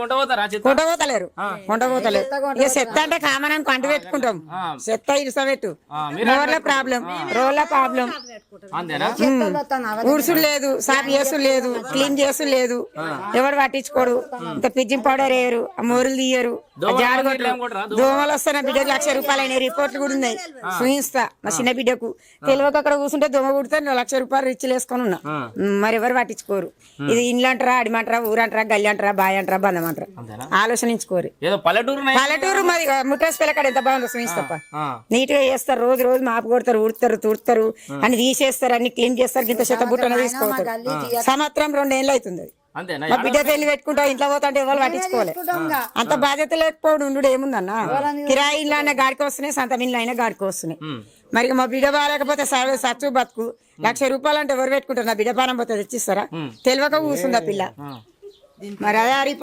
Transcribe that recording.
కొంట పోతారా చెత్త? కొంట పోతలేరు కొంట పోతలేరు ఇక చెత్త అంటే కామన్ అని కంట పెట్టుకుంటాం. చెత్త ఇరుసబెట్టు. మోర్ల ప్రాబ్లం. రోడ్ల ప్రాబ్లం. ఊడ్సుడు లేదు సాఫ్ చేసుడు లేదు క్లీన్ చేసుడు లేదు. ఎవడు పట్టించుకోడు. ఇంత పిజ్జింగ్ పౌడర్ వేయరు ఆ మోరులు తీయరు కొట్టరా? దోమలు. వస్తున్న బిడ్డకు లక్ష రూపాయలు అయినాయి. రిపోర్ట్లు కూడా ఉన్నాయి. చూయిస్తా మా చిన్న బిడ్డకు. తెలియక అక్కడ కూర్చుంటే దోమ కుడితే లక్ష రూపాయలు రిచ్లు వేసుకొని ఉన్నా. మరి ఎవరు పట్టించుకోరు. ఇది ఇండ్లు అంటారా అడిమంటారా ఊరంటారా గల్లి అంటారా బాయ్ అంటారా బంధం ఆలోచనించుకోరు. ఏదో పల్లెటూరు మరి ముట్టాస్ పిల్లకాడ ఎంత బాగుందో చూయిస్తప్ప ఆ, నీట్గా చేస్తారు రోజు రోజు మాపు కొడతారు ఊడతారు తుడతారు అన్ని తీసేస్తారు అన్ని క్లీన్ చేస్తారు ఇంత చెత్త బుట్టన తీసుకోతారు సంవత్సరం రెండేళ్ళు అవుతుంది అది. మా బిడ్డ పెళ్ళి పెట్టుకుంటా ఇంట్లో పోతుంటే ఎవరు పట్టించుకోవాలి అంత బాధ్యత లేకపోవడం ఉండు ఏముందన్న? కిరాయి ఇల్లు అయినా గాడికి వస్తున్నాయి సొంత ఇల్లు అయినా గాడికి వస్తున్నాయి. మరి ఇక మా బిడ్డ బాగాలేకపోతే సర్వే సచ్చు బతుకు. లక్ష రూపాయలు అంటే ఎవరు పెట్టుకుంటారు? నా బిడ్డ పానం పోతే తెచ్చిస్తారా? తెలియక కూర్చుంది ఆ పిల్ల. మరి అదే